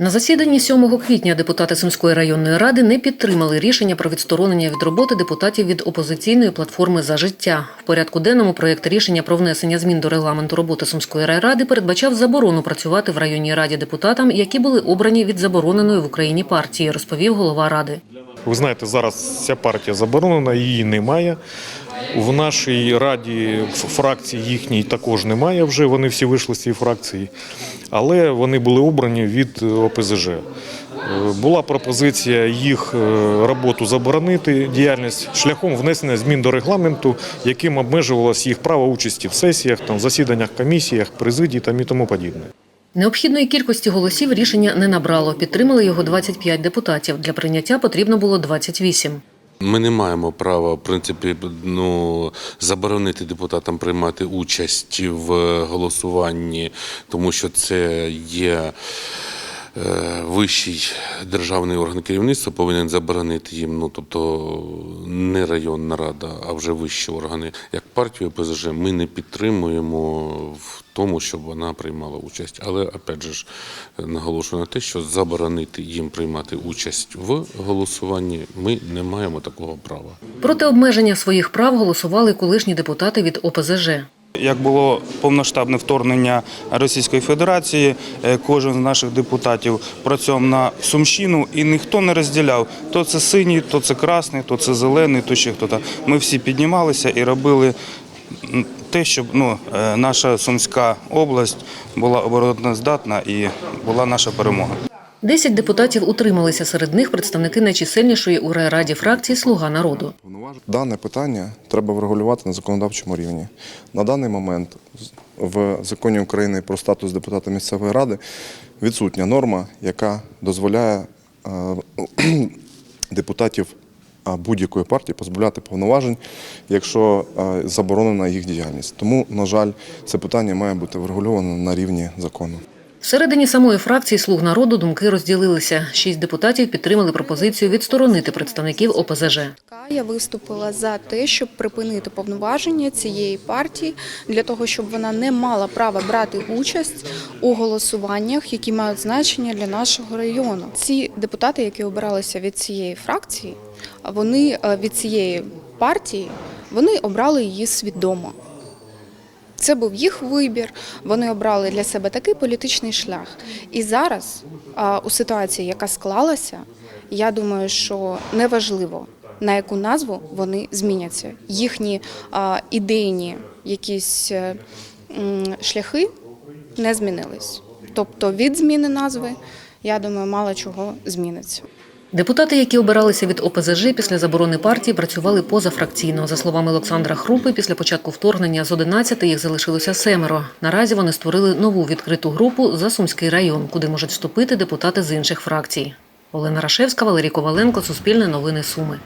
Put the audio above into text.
На засіданні 7 квітня депутати Сумської районної ради не підтримали рішення про відсторонення від роботи депутатів від опозиційної платформи за життя. В порядку денному проєкт рішення про внесення змін до регламенту роботи Сумської райради передбачав заборону працювати в районній раді депутатам, які були обрані від забороненої в Україні партії, розповів голова ради. Ви знаєте, зараз ця партія заборонена, її немає. В нашій раді фракції їхній також немає вже. Вони всі вийшли з цієї фракції, але вони були обрані від ОПЗЖ. Е, Була пропозиція їх е, роботу заборонити, діяльність шляхом внесення змін до регламенту, яким обмежувалось їх право участі в сесіях, там, засіданнях, комісіях, президії там і тому подібне. Необхідної кількості голосів рішення не набрало. Підтримали його 25 депутатів. Для прийняття потрібно було 28. Ми не маємо права, в принципі, ну, заборонити депутатам приймати участь в голосуванні, тому що це є. Е, Вищий державний орган керівництва повинен заборонити їм, ну тобто не районна рада, а вже вищі органи. Як партію ПЗЖ ми не підтримуємо в тому, щоб вона приймала участь. Але опять же ж наголошую на те, що заборонити їм приймати участь в голосуванні ми не маємо такого права. Проти обмеження своїх прав голосували колишні депутати від ОПЗЖ. Як було повноштабне вторгнення Російської Федерації, е, кожен з наших депутатів працював на Сумщину і ніхто не розділяв. То це синій, то це красний, то це зелений, то ще хто-то. Ми всі піднімалися і робили те, щоб ну, е, наша Сумська область була обороноздатна і була наша перемога. Десять депутатів утрималися. Серед них представники найчисельнішої у райраді фракції Слуга народу. Дане питання треба врегулювати на законодавчому рівні. На даний момент в законі України про статус депутата місцевої ради відсутня норма, яка дозволяє е, депутатів будь-якої партії позбавляти повноважень, якщо заборонена їх діяльність. Тому, на жаль, це питання має бути врегульовано на рівні закону. Всередині самої фракції Слуг народу думки розділилися. Шість депутатів підтримали пропозицію відсторонити представників ОПЗЖ. Я виступила за те, щоб припинити повноваження цієї партії для того, щоб вона не мала права брати участь у голосуваннях, які мають значення для нашого району. Ці депутати, які обиралися від цієї фракції, вони е, від цієї партії, вони обрали її свідомо. Це був їх вибір. Вони обрали для себе такий політичний шлях. І зараз, у ситуації, яка склалася, я думаю, що неважливо, на яку назву вони зміняться. Їхні ідейні якісь е, шляхи не змінились. Тобто від зміни назви, я думаю, мало чого зміниться. Депутати, які обиралися від ОПЗЖ після заборони партії, працювали позафракційно. За словами Олександра Хрупи, після початку вторгнення з 11 їх залишилося семеро. Наразі вони створили нову відкриту групу за Сумський район, куди можуть вступити депутати з інших фракцій. Олена Рашевська, Валерій Коваленко, Суспільне новини Суми.